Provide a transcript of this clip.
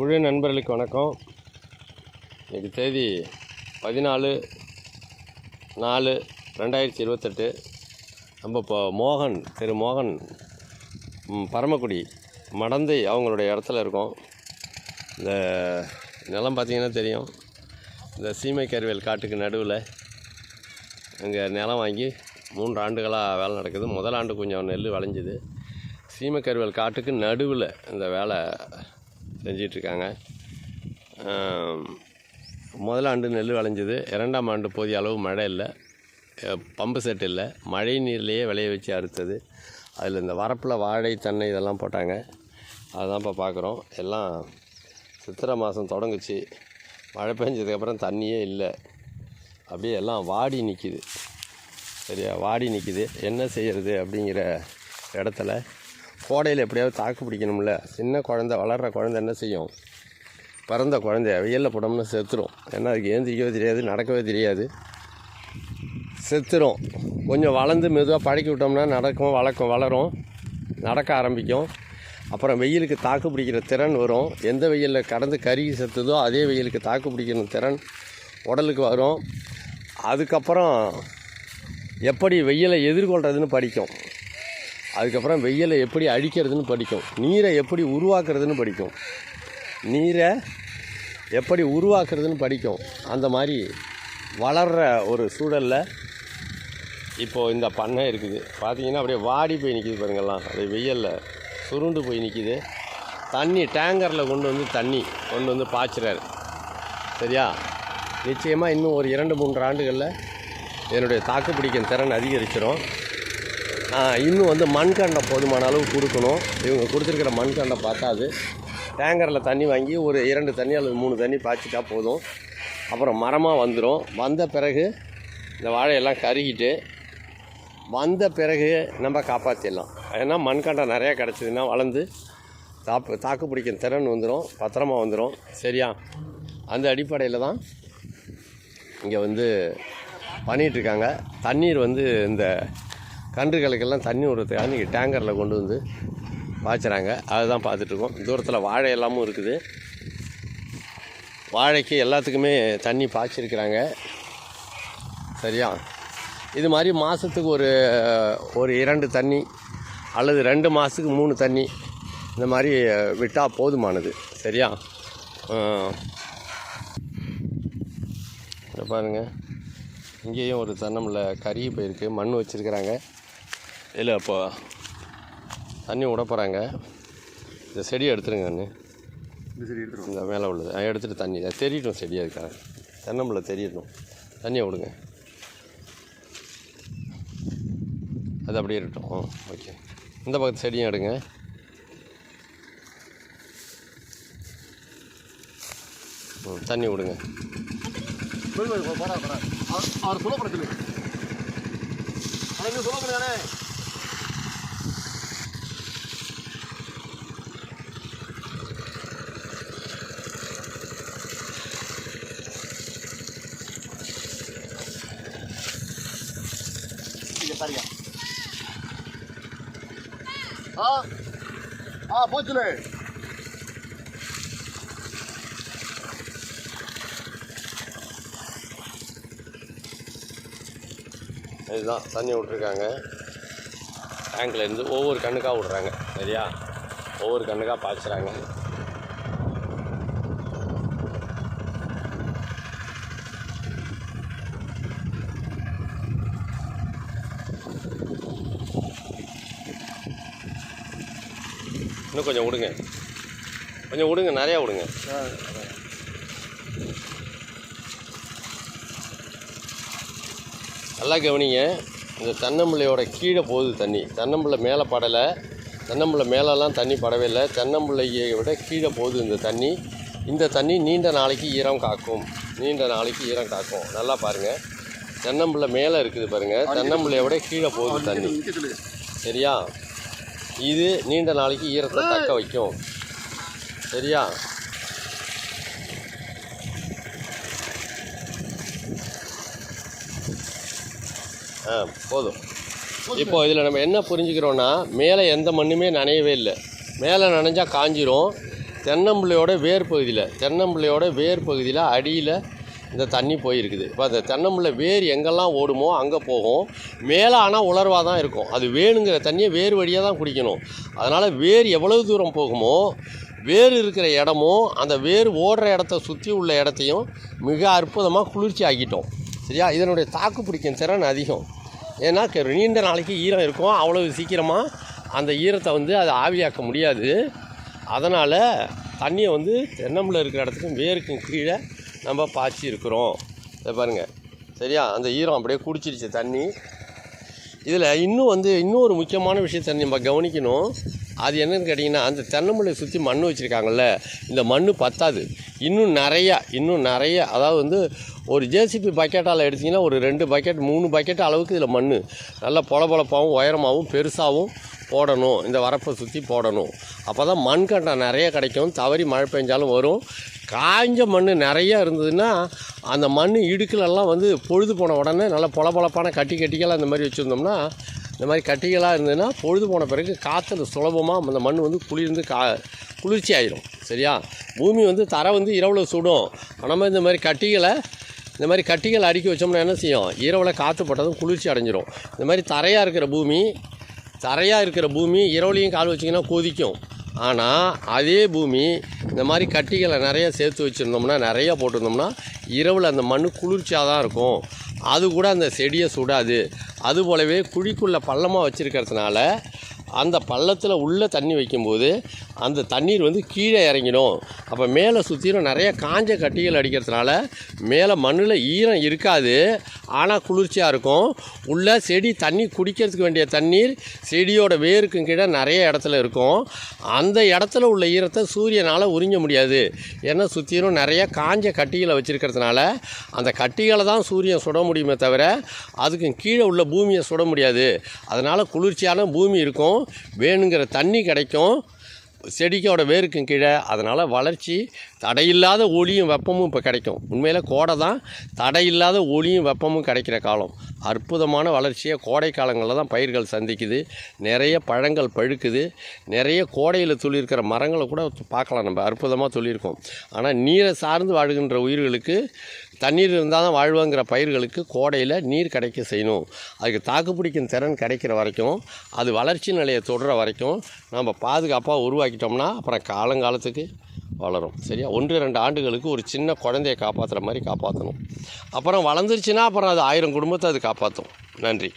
குழு நண்பர்களுக்கு வணக்கம். இன்றைக்கு தேதி பதினாலு நாலு ரெண்டாயிரத்தி இருபத்தெட்டு. நம்ம இப்போ மோகன் திரு மோகன் பரமக்குடி மடந்தை அவங்களுடைய இடத்துல இருக்கோம். இந்த நிலம் பார்த்தீங்கன்னா தெரியும். இந்த சீமை கருவேல் காட்டுக்கு நடுவில் அங்கே நிலம் வாங்கி மூன்று ஆண்டுகளாக வேலை நடக்குது. முதல் ஆண்டு கொஞ்சம் நெல் விளைஞ்சிது. சீமைக்கருவேல் காட்டுக்கு நடுவில் இந்த வேலை செஞ்சிகிட்ருக்காங்க முதல் ஆண்டு நெல் விளைஞ்சது. இரண்டாம் ஆண்டு போதிய அளவு மழை இல்லை. பம்பு செட் இல்லை. மழை நீர்லேயே விளைய வச்சு அறுத்தது. அதில் இந்த வரப்பில் வாழை தென்னை இதெல்லாம் போட்டாங்க. அதுதான் இப்போ பார்க்குறோம். எல்லாம் சித்திரை மாதம் தொடங்குச்சு. மழை பெஞ்சதுக்கப்புறம் தண்ணியே இல்லை. அப்படியே எல்லாம் வாடி நிற்கிது சரியா? வாடி நிற்கிது என்ன செய்கிறது அப்படிங்கிற இடத்துல கோடையில் எப்படியாவது தாக்கு பிடிக்கணும்ல. சின்ன குழந்த வளர்கிற குழந்தை என்ன செய்யும்? பிறந்த குழந்தைய வெயிலில் போட்டோம்னா செத்துடும் ஏன்னா அதுக்கு ஏந்திரிக்கவே தெரியாது நடக்கவே தெரியாது. செத்துடும் கொஞ்சம் வளர்ந்து மெதுவாக பழக்கி விட்டோம்னா நடக்கும் வளர்க்கும் வளரும். நடக்க ஆரம்பிக்கும். அப்புறம் வெயிலுக்கு தாக்கு பிடிக்கிற திறன் வரும். எந்த வெயிலில் கடந்து கருகி செத்துதோ அதே வெயிலுக்கு தாக்கு பிடிக்கிற திறன் உடலுக்கு வரும். அதுக்கப்புறம் எப்படி வெயிலை எதிர்கொள்கிறதுன்னு படிக்கும். அதுக்கப்புறம் வெயிலை எப்படி அழிக்கிறதுன்னு படிக்கும். நீரை எப்படி உருவாக்குறதுன்னு படிக்கும். நீரை எப்படி உருவாக்குறதுன்னு படிக்கும். அந்த மாதிரி வளர்கிற ஒரு சூழலில் இப்போது இந்த பண்ணை இருக்குது. பார்த்தீங்கன்னா அப்படியே வாடி போய் நிற்கிது பாருங்கள்லாம் அப்படியே வெயிலில் சுருண்டு போய் நிற்கிது தண்ணி டேங்கரில் கொண்டு வந்து தண்ணி கொண்டு வந்து பாய்ச்சுறாரு. சரியா? நிச்சயமாக இன்னும் ஒரு இரண்டு மூன்று ஆண்டுகளில் என்னுடைய தாக்கு பிடிக்கும் திறன் அதிகரிச்சிடும் இன்னும் வந்து மண்கண்டை போதுமான அளவு கொடுக்கணும். இவங்க கொடுத்துருக்கிற மண்கண்டை பார்த்தாது. டேங்கரில் தண்ணி வாங்கி ஒரு இரண்டு தண்ணி அல்லது மூணு தண்ணி பாய்ச்சிட்டா போதும். அப்புறம் மரமாக வந்துடும் வந்த பிறகு இந்த வாழையெல்லாம் கருகிட்டு வந்த பிறகு நம்ம காப்பாற்றிடலாம் ஏன்னா மண்கண்டை நிறையா கிடச்சிதுன்னா வளர்ந்து தாப்பு தாக்கு பிடிக்கும் திறன் வந்துடும் பத்திரமா வந்துடும் சரியா? அந்த அடிப்படையில் தான் இங்கே வந்து பண்ணிகிட்ருக்காங்க தண்ணீர் வந்து இந்த கன்றுகளுக்கெல்லாம் தண்ணி விடுறதுக்காக இன்றைக்கி டேங்கரில் கொண்டு வந்து பாய்ச்சுறாங்க. அதுதான் பார்த்துட்ருக்கோம். தூரத்தில் வாழை எல்லாமும் இருக்குது. வாழைக்கு எல்லாத்துக்குமே தண்ணி பாய்ச்சிருக்கிறாங்க. சரியா? இது மாதிரி மாதத்துக்கு ஒரு ஒரு இரண்டு தண்ணி அல்லது ரெண்டு மாதத்துக்கு மூணு தண்ணி இந்த மாதிரி விட்டால் போதுமானது. சரியா? பாருங்கள் பாருங்க. இங்கேயும் ஒரு தன்னமில் கருகி போயிருக்கு. மண் வச்சுருக்கிறாங்க. இதில் இப்போ தண்ணி விட போகிறாங்க இந்த செடியை எடுத்துருங்க அண்ணு. இந்த சரி எடுத்துருவோம் இந்த மேலே உள்ளது. அதை எடுத்துகிட்டு தண்ணி. தெரியட்டும் செடியாக இருக்காங்க தென்னம்பிள்ளை தெரியட்டும் தண்ணியை விடுங்க. அது அப்படியே இருக்கட்டும். ஓகே. இந்த பக்கத்து செடியும் எடுங்க. ம், தண்ணி விடுங்க. அவர் அவர் சொல்ல போட சொல்லு ஆனால் சொல்ல முடியாதே இங்க பாருங்க. ஆ ஆ போச்சுலே. இதுதான் தண்ணி விட்ருக்காங்க டேங்க்லேருந்து ஒவ்வொரு கண்ணுக்காக விட்றாங்க சரியா? ஒவ்வொரு கண்ணுக்காக பாய்ச்சுறாங்க. இன்னும் கொஞ்சம் விடுங்க. கொஞ்சம் விடுங்க நிறையா விடுங்க. நல்லா கவனிங்க இந்த தென்னம்பிள்ளையோட கீழே போகுது தண்ணி. தென்னம்பிள்ளை மேலே படலை. தென்னம்பிள்ளை மேலெல்லாம் தண்ணி படவே இல்லை. தென்னம்பிள்ளையை விட கீழே போகுது இந்த தண்ணி. இந்த தண்ணி நீண்ட நாளைக்கு ஈரம் காக்கும். நீண்ட நாளைக்கு ஈரம் காக்கும். நல்லா பாருங்கள் தென்னம்பிள்ளை மேலே இருக்குது பாருங்கள் தென்னம்பிள்ளையை விட கீழே போகுது தண்ணி. சரியா? இது நீண்ட நாளைக்கு ஈரத்தை தக்க வைக்கும். சரியா? ஆ போதும். இப்போ இதில் நம்ம என்ன புரிஞ்சுக்கிறோன்னா மேலே எந்த மண்ணுமே நனையவே இல்லை. மேலே நனைஞ்சா காஞ்சிரும். தென்னம்பிள்ளையோட வேர் பகுதியில் தென்னம்பிள்ளையோட வேர் பகுதியில் அடியில் இந்த தண்ணி போயிருக்குது. இப்போ அந்த தென்னம்பிள்ளை வேர் எங்கெல்லாம் ஓடுமோ அங்கே போகும். மேலே ஆனால் உலர்வாக தான் இருக்கும். அது வேணுங்கிற தண்ணியை வேர் வழியாக தான் குடிக்கணும். அதனால் வேர் எவ்வளவு தூரம் போகுமோ வேர் இருக்கிற இடமும் அந்த வேர் ஓடுற இடத்த சுற்றி உள்ள இடத்தையும் மிக அற்புதமாக குளிர்ச்சி ஆக்கிட்டோம். சரியா? இதனுடைய தாக்கு பிடிக்கும் திறன் அதிகம். ஏன்னா நீண்ட நாளைக்கு ஈரம் இருக்கும். அவ்வளவு சீக்கிரமாக அந்த ஈரத்தை வந்து அதை ஆவியாக்க முடியாது. அதனால் தண்ணியை வந்து தென்னம்பில் இருக்கிற இடத்துக்கும் வேருக்கும் கீழே நம்ம பாய்ச்சி இருக்கிறோம். இதை பாருங்கள் சரியா? அந்த ஈரம் அப்படியே குடிச்சிருச்சு தண்ணி. இதில் இன்னும் வந்து இன்னொரு முக்கியமான விஷயத்தை நம்ம கவனிக்கணும். அது என்னன்னு கேட்டிங்கன்னா அந்த தென்னம்பிள்ளை சுற்றி மண் வச்சுருக்காங்கல்ல இந்த மண் பத்தாது. இன்னும் நிறையா இன்னும் நிறைய அதாவது வந்து ஒரு ஜேசிபி பக்கெட்டால் எடுத்திங்கன்னா ஒரு ரெண்டு பக்கெட் மூணு பக்கெட் அளவுக்கு இதில் மண் நல்லா பொலபொலப்பாகவும் உயரமாகவும் பெருசாகவும் போடணும் இந்த வரப்பை சுற்றி போடணும். அப்போ தான் மண் கண்டம் நிறைய கிடைக்கும். தவறி மழை பெஞ்சாலும் வரும். காய்ஞ்ச மண் நிறையா இருந்ததுன்னா அந்த மண் இடுக்கிலெல்லாம் வந்து பொழுது போன உடனே நல்லா பொலபொலப்பான கட்டி கட்டிகளாக இந்த மாதிரி வச்சுருந்தோம்னா இந்த மாதிரி கட்டிகளாக இருந்ததுன்னா பொழுது போன பிறகு காற்று சுலபமாக அந்த மண் வந்து குளிர்ந்து கா குளிர்ச்சி ஆயிரும். சரியா? பூமி வந்து தரை வந்து இரவில் சுடும். நம்ம இந்த மாதிரி கட்டிகளை இந்த மாதிரி கட்டிகள் அடுக்கி வச்சோம்னா என்ன செய்யும்? இரவில் காற்று பட்டதும் குளிர்ச்சி அடைஞ்சிரும். இந்த மாதிரி தரையாக இருக்கிற பூமி தரையாக இருக்கிற பூமி இரவுலையும் கால் வச்சிங்கன்னா கொதிக்கும். ஆனால் அதே பூமி இந்த மாதிரி கட்டிகளை நிறைய சேர்த்து வச்சுருந்தோம்னா நிறையா போட்டிருந்தோம்னா இரவில் அந்த மண் குளிர்ச்சியாக தான் இருக்கும். அது கூட அந்த செடியை சுடாது. அது போலவே குழிக்குள்ளே பள்ளமாக வச்சுருக்கிறதுனால அந்த பள்ளத்தில் உள்ள தண்ணி வைக்கும்போது அந்த தண்ணீர் வந்து கீழே இறங்கிடும். அப்போ மேலே சுற்றிலும் நிறைய காஞ்ச கட்டிகள் அடிக்கிறதுனால மேலே மண்ணில் ஈரம் இருக்காது. ஆனால் குளிர்ச்சியாக இருக்கும். உள்ள செடி தண்ணி குடிக்கிறதுக்கு வேண்டிய தண்ணீர் செடியோட வேருக்கும் கீழே நிறைய இடத்துல இருக்கும். அந்த இடத்துல உள்ள ஈரத்தை சூரியனால் உறிஞ்ச முடியாது. ஏன்னா சுற்றிலும் நிறைய காஞ்ச கட்டிகளை வச்சுருக்கிறதுனால அந்த கட்டிகளை தான் சூரியன் சுட முடியுமே தவிர அதுக்கு கீழே உள்ள பூமியை சுட முடியாது. அதனால் குளிர்ச்சியான பூமி இருக்கும். வேணுங்கிற தண்ணி கிடைக்கும். செடிக்கோட வேருக்கும் கீழே. அதனால் வளர்ச்சி தடையில்லாத ஒளியும் வெப்பமும் இப்போ கிடைக்கும். உண்மையில் கோடை தான் தடையில்லாத ஒளியும் வெப்பமும் கிடைக்கிற காலம். அற்புதமான வளர்ச்சியை கோடை காலங்களில் தான் பயிர்கள் சந்திக்குது. நிறைய பழங்கள் பழுக்குது. நிறைய கோடையில் துளிர்க்கிற மரங்களை கூட பார்க்கலாம் நம்ம அற்புதமாக துளிர்க்கோம். ஆனால் நீரை சார்ந்து வாழ்கின்ற உயிர்களுக்கு தண்ணீர் இருந்தால் தான் வாழ்வாங்கிற பயிர்களுக்கு கோடையில் நீர் கிடைக்க செய்யணும். அதுக்கு தாக்கு பிடிக்கும் திறன் கிடைக்கிற வரைக்கும் அது வளர்ச்சி நிலையை தொடர வரைக்கும் நம்ம பாதுகாப்பாக உருவாக்கிட்டோம்னா அப்புறம் காலங்காலத்துக்கு வளரும். சரியா? ஒன்று ரெண்டு ஆண்டுகளுக்கு ஒரு சின்ன குழந்தைய காப்பாற்றுற மாதிரி காப்பாற்றணும் அப்புறம் வளர்ந்துருச்சுன்னா அப்புறம் அது ஆயிரம் குடும்பத்தை அது காப்பாற்றும் நன்றி.